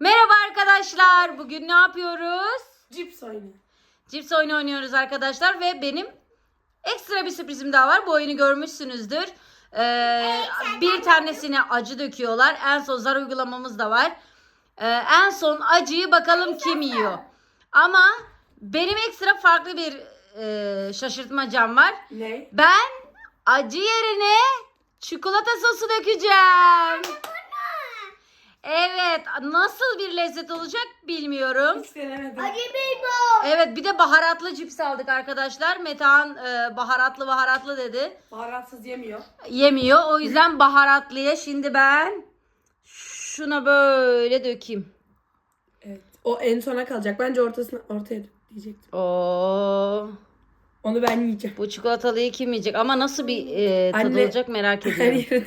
Merhaba arkadaşlar. Bugün ne yapıyoruz? Cips oyunu. Cips oyunu oynuyoruz arkadaşlar ve benim ekstra bir sürprizim daha var. Bu oyunu görmüşsünüzdür. Ee, bir tanesine acı döküyorlar. En son zar uygulamamız da var. Ee, en son acıyı bakalım kim yiyor. Ama benim ekstra farklı bir e, şaşırtmacam var. Ne? Ben acı yerine çikolata sosu dökeceğim. Evet, nasıl bir lezzet olacak bilmiyorum. Hiç denemedim. Acı biber. Evet, bir de baharatlı cips aldık arkadaşlar. Metehan e, baharatlı baharatlı dedi. Baharatsız yemiyor. Yemiyor. O yüzden baharatlıya şimdi ben şuna böyle dökeyim. Evet. O en sona kalacak. Bence ortasına ortaya diyecektim. Oo, Onu ben yiyeceğim. bu çikolatalıyı kim yiyecek? Ama nasıl bir e, tadı Anne, olacak merak Her ediyorum. yere.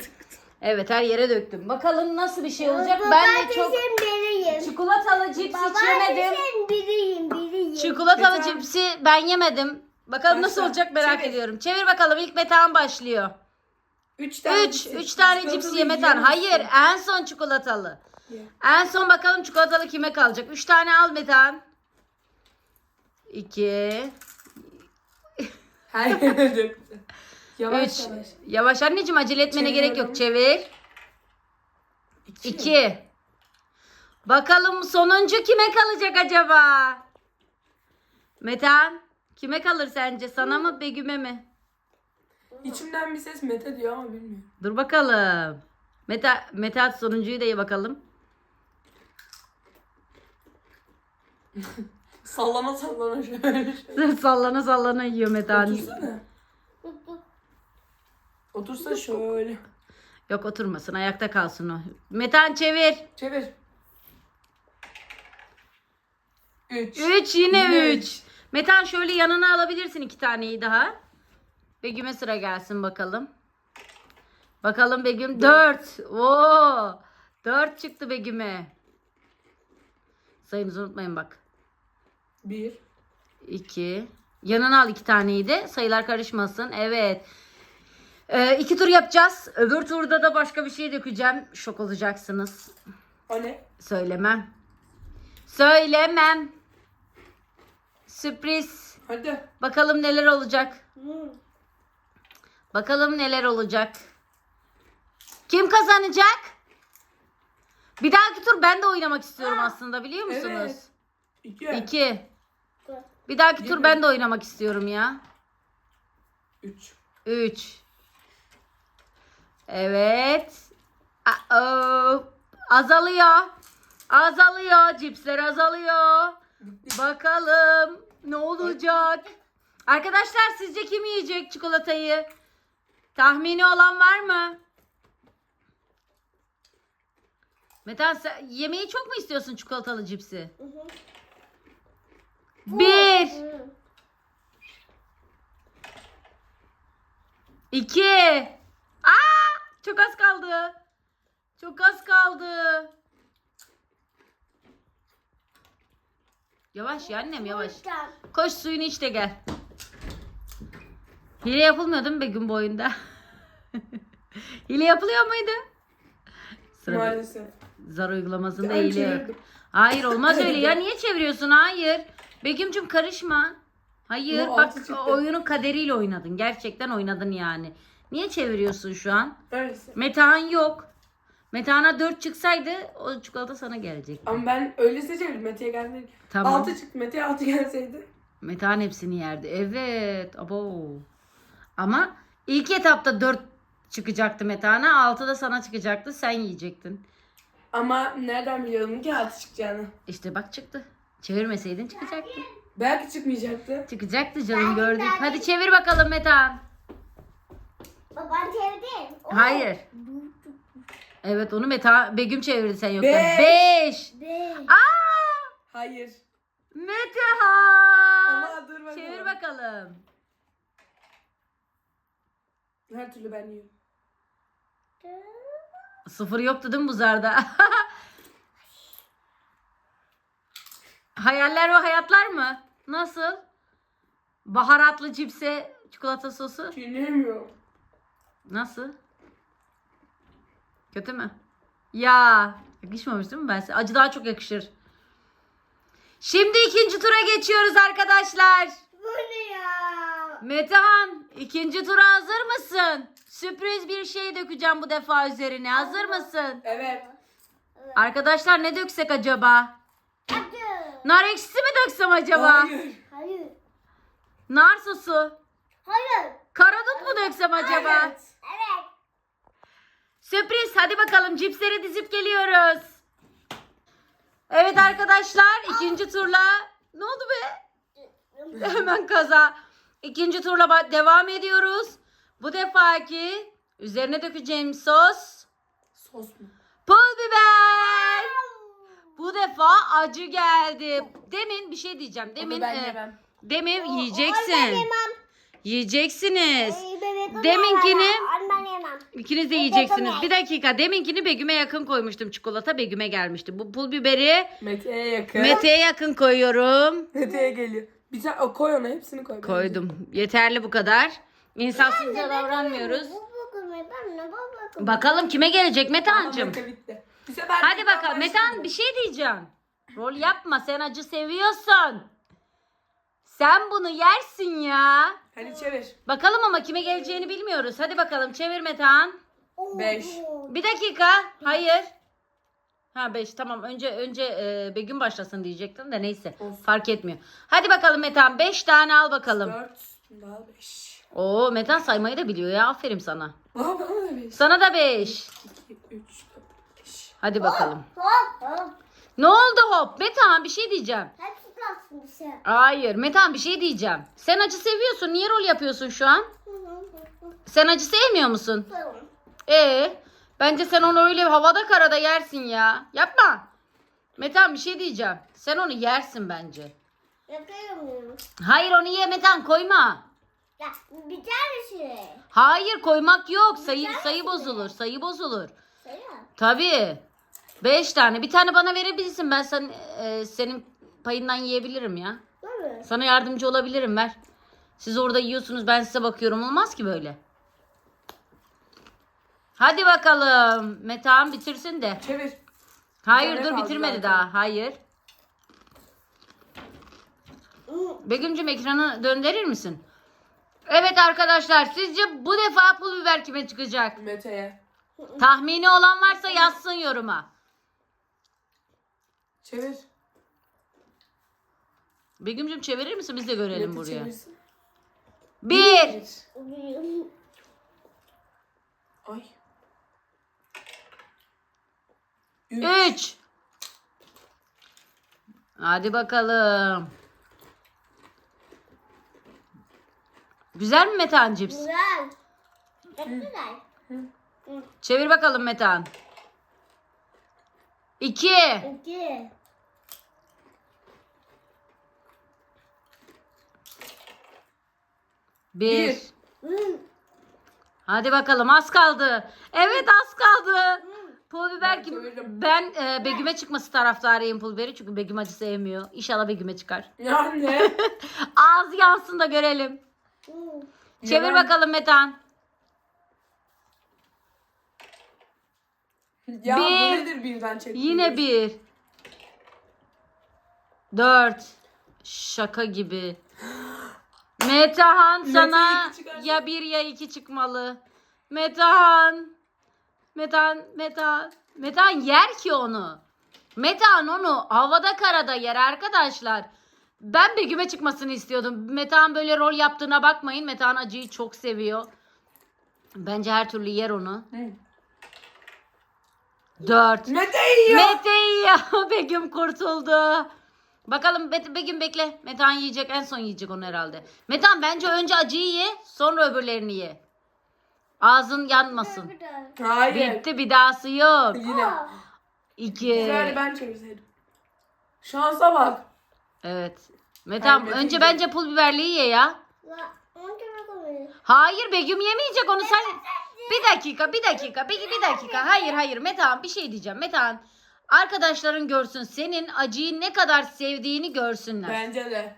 Evet, her yere döktüm. Bakalım nasıl bir şey olacak. Ben de çok biriyim. çikolatalı cips hiç Baba yemedim. sen biriyim biriyim. Çikolatalı Metehan. cipsi ben yemedim. Bakalım nasıl Başla. olacak merak Çevir. ediyorum. Çevir bakalım. İlk Metehan başlıyor. Üç tane 3 cips. 3 tane cips ye Metehan. yiyemezsin. Hayır, en son çikolatalı. Ye. En son bakalım çikolatalı kime kalacak. 3 tane al Metehan. 2 Her yere döktü. Yavaş 3 yavaş. Yavaş anneciğim acele etmene gerek yok. Çeviriyorum. Çevir. İki. 2 Bakalım sonuncu kime kalacak acaba? Metehan kime kalır sence? Sana mı Begüm'e mi? İçimden bir ses Mete diyor ama bilmiyorum. Dur bakalım. Mete, Mete sonuncuyu da ye bakalım. Sallana sallana şöyle sallana sallana yiyor Mete anne. Otursana. Otursa şöyle. Yok oturmasın ayakta kalsın o. Metehan çevir. Çevir. Üç. 3 yine Yine 3. Metehan şöyle yanına alabilirsin iki taneyi daha. Begüm'e sıra gelsin bakalım. Bakalım Begüm 4. Oo! 4 çıktı Begüm'e. Sayınızı unutmayın bak. Bir. 2. Yanına al iki taneyi de. Sayılar karışmasın. Evet. Ee, iki tur yapacağız. Öbür turda da başka bir şey dökeceğim. Şok olacaksınız. O ne? Söylemem. Söylemem. Sürpriz. Hadi. Bakalım neler olacak. Hı. Bakalım neler olacak. Kim kazanacak? Bir dahaki tur ben de oynamak istiyorum aslında biliyor musunuz? Evet. İki. İki. Bir dahaki tur ben de oynamak istiyorum ya. Üç. 3 Evet. Azalıyor. Azalıyor. Cipsler azalıyor. Bakalım ne olacak? Arkadaşlar sizce kim yiyecek çikolatayı? Tahmini olan var mı? Metan sen yemeği çok mu istiyorsun çikolatalı cipsi? Hı hı. Bir. Hı. İki. Çok az kaldı. Çok az kaldı. Yavaş ya annem yavaş. Koş suyunu iç de gel. Hile yapılmıyor değil mi Begüm bu oyunda? Hile yapılıyor muydu? Sıra Maalesef. zar uygulamasında Ben hile yok. Hayır olmaz öyle ya. Niye çeviriyorsun? Hayır. Begüm'cüm karışma. Hayır Bu bak oyunun kaderiyle oynadın. Gerçekten oynadın yani. Niye çeviriyorsun şu an? Öyleyse. Metehan yok. Metehan'a 4 çıksaydı o çikolata sana gelecek. Ama ben öyleyse çevirdim. Mete'ye geldi. Tamam. Altı çıktı. Mete'ye altı gelseydi. Metehan hepsini yerdi. Evet. Abo. Ama ilk etapta 4 çıkacaktı Metehan'a. 6 da sana çıkacaktı. Sen yiyecektin. Ama nereden biliyordum ki altı çıkacağını? İşte bak çıktı. Çevirmeseydin çıkacaktı. Belki çıkmayacaktı. Çıkacaktı canım gördük. Hadi çevir bakalım Metehan. Baban çevirdi. O. Hayır. Evet onu Meta Begüm çevirdi sen yokken. Beş. 5. Beş. Aa! Hayır. Metehan. Ama dur bakalım. Çevir bakalım. Her türlü ben yiyorum. Sıfır yoktu değil mi bu zarda? Hayaller ve hayatlar mı? Nasıl? Baharatlı cipse çikolata sosu. Çiğneyemiyorum. Nasıl? Kötü mü? Ya Yakışmamış değil mi ben size? Acı daha çok yakışır. Şimdi ikinci tura geçiyoruz arkadaşlar. Bu ne ya? Metehan ikinci tura hazır mısın? Sürpriz bir şey dökeceğim bu defa üzerine. Hazır mısın? Evet. Arkadaşlar ne döksek acaba? Hadi. Nar ekşisi mi döksem acaba? Hayır. Hayır. Nar sosu. Hayır. Karadut mu döksem acaba? Evet. Evet. Sürpriz hadi bakalım cipsleri dizip geliyoruz. Evet arkadaşlar ikinci turla ne oldu be? Hemen kaza. İkinci turla devam ediyoruz. Bu defaki üzerine dökeceğim sos Sos mu? pul biber. Bu defa acı geldi. Demin bir şey diyeceğim. Demin e, demin Ben yiyeceksin. yemem. Yiyeceksiniz. Ay, bebek Deminkini- yemem. Ben yemem. İkiniz de yiyeceksiniz. Bir dakika. Deminkini Begüm'e yakın koymuştum. Çikolata Begüm'e gelmişti. Bu pul biberi Mete'ye yakın. Mete'ye yakın koyuyorum. Mete'ye geliyor. Bir tane o koy ona hepsini koy. bence. Koydum. Yeterli bu kadar. İnsafsızca davranmıyoruz. Bu bakın ben ne. Bakalım kime gelecek Ama Metehan'cığım. Mete bitti. Sefer Hadi bakalım. başlayalım. Metehan bir şey diyeceğim. Rol yapma. Sen acı seviyorsun. Sen bunu yersin ya. Hadi çevir. Bakalım ama kime geleceğini bilmiyoruz. Hadi bakalım çevir Metehan. Beş. Bir dakika. Hayır. Ha 5 tamam. Önce önce e, Begüm başlasın diyecektim de neyse. Olsun. Fark etmiyor. Hadi bakalım Metehan 5 tane al bakalım. Dört. Daha beş. Oo Metehan saymayı da biliyor ya. Aferin sana. Aa bana da beş. Sana da 5. İki, üç, dört, beş. Hadi bakalım. Hop hop. Ne oldu hop? Metehan bir şey diyeceğim. Hepsi kalsın bir şey. Hayır Metehan bir şey diyeceğim. Sen acı seviyorsun. Niye rol yapıyorsun şu an? Sen acı sevmiyor musun? Ee, bence sen onu öyle havada karada yersin ya. Yapma. Metehan bir şey diyeceğim. Sen onu yersin bence. Yapıyorum. Hayır onu ye Metehan koyma. Ya bir tane şey. Hayır koymak yok. Sayı sayı bozulur. Sayı bozulur. Söyle. Tabii. Beş tane. Bir tane bana verebilirsin. Ben sen e, senin payından yiyebilirim ya. Değil mi? Sana yardımcı olabilirim ver. Siz orada yiyorsunuz ben size bakıyorum. Olmaz ki böyle. Hadi bakalım. Metehan bitirsin de. Çevir. Hayır dur bitirmedi zaten. daha. Hayır. Begüm'cüm ekranı döndürür misin? Evet arkadaşlar sizce bu defa pul biber kime çıkacak? Mete'ye. Tahmini olan varsa yazsın yoruma. Çevir. Begüm'cüm çevirir misin biz de görelim Mete buraya. çevirsin. Bir. Ay. Üç. Üç. Hadi bakalım. Güzel mi Metehan cips? Güzel. Çok güzel. Çevir bakalım Metehan. İki. İki. Bir. Bir. Hadi bakalım az kaldı. Evet az kaldı. Pul biber çevirdim. Ben e, Begüm'e çıkması taraftarıyım pul biberi. Çünkü Begüm acı sevmiyor. İnşallah Begüm'e çıkar. Ya ne? Ağzı yansın da görelim. Çevir bakalım Metehan. Ya bu Bir. nedir birden çekti? Yine bir. Dört. Şaka gibi. Metehan Mete sana iki çıkarsa- ya bir ya iki çıkmalı. Metehan. Metehan, Metehan. Metehan yer ki onu. Metehan onu havada karada yer arkadaşlar. Ben Begüm'e çıkmasını istiyordum. Metehan böyle rol yaptığına bakmayın. Metehan acıyı çok seviyor. Bence her türlü yer onu. Hı. Dört. Mete yiyor. Mete yiyor. Begüm kurtuldu. Bakalım Be- Begüm bekle. Metehan yiyecek. En son yiyecek onu herhalde. Metehan bence önce acıyı ye. Sonra öbürlerini ye. Ağzın yanmasın. Hayır. Bitti bir dahası yok. Yine. İki. Güzel ben çevirseydim. Şansa bak. Evet. Metehan Mete önce yiyecek. bence pul biberliyi ye ya. Hayır Begüm yemeyecek onu sen. Bir dakika bir dakika bir, bir dakika. Hayır hayır Metehan bir şey diyeceğim. Metehan arkadaşların görsün senin acıyı ne kadar sevdiğini görsünler. Bence de.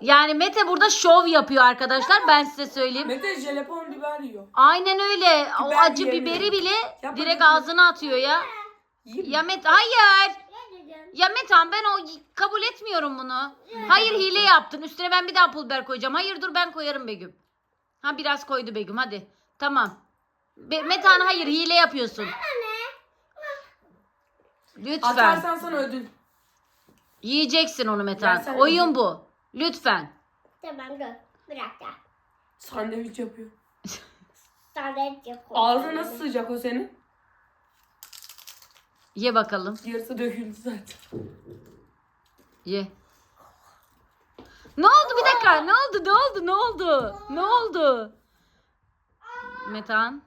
Yani Mete burada şov yapıyor arkadaşlar ben size söyleyeyim. Mete jelepon biber yiyor. Aynen öyle. O Biber acı yiyemiyor. biberi bile Yapma direkt lütfen. ağzına atıyor ya. Yiyeyim mi? Ya Met hayır. Ya Metan ben o kabul etmiyorum bunu. Hayır hile yaptın. Üstüne ben bir daha pul biber koyacağım. Hayır dur ben koyarım Begüm. Ha biraz koydu Begüm hadi. Tamam. Be- Metan hayır hile yapıyorsun. Lütfen. Atarsan sana ödül. Yiyeceksin onu Metan. Versen Oyun bu. Lütfen. Tamam dur. Bir dakika. Sandviç yapıyor. Sadece koy. Ağzına nasıl sığacak o senin? Ye bakalım. Yarısı döküldü zaten. Ye. Ne oldu bir dakika? Ne oldu? Ne oldu? Ne oldu? Ne oldu? Metan.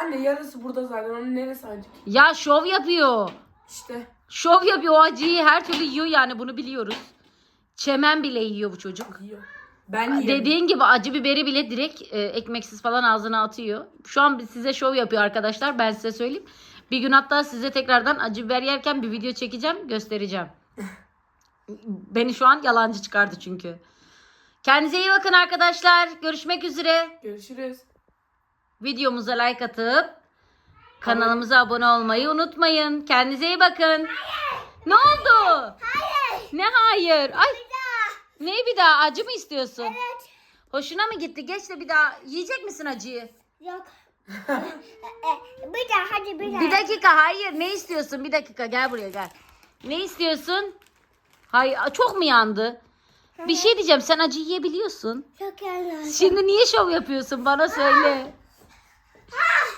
Anne yarısı burada zaten. Onun neresi acık? Ya şov yapıyor. İşte. Şov yapıyor. O acıyı her türlü yiyor yani bunu biliyoruz. Çemen bile yiyor bu çocuk. Yiyor. Ben yerim. Dediğin gibi acı biberi bile direkt e, ekmeksiz falan ağzına atıyor. Şu an size şov yapıyor arkadaşlar. Ben size söyleyeyim. Bir gün hatta size tekrardan acı biber yerken bir video çekeceğim. Göstereceğim. Beni şu an yalancı çıkardı çünkü. Kendinize iyi bakın arkadaşlar. Görüşmek üzere. Görüşürüz. Videomuza like atıp kanalımıza abone olmayı unutmayın. Kendinize iyi bakın. Ne oldu? Hayır. Ne hayır? Ay Bir daha. ne bir daha acı mı istiyorsun? Evet. Hoşuna mı gitti? Geç de bir daha yiyecek misin acıyı? Yok. E, bir daha hadi bir daha. Bir dakika hayır ne istiyorsun? Bir dakika gel buraya gel. Ne istiyorsun? Hayır çok mu yandı? Bir şey diyeceğim sen acı yiyebiliyorsun. Çok yanlış. Şimdi niye şov yapıyorsun bana söyle.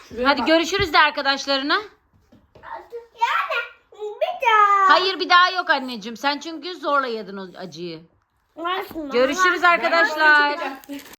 Şuraya Hadi bak. görüşürüz de arkadaşlarına. Yani bir daha. Hayır bir daha yok anneciğim. Sen çünkü zorla yedin o acıyı. Nasıl? Görüşürüz arkadaşlar.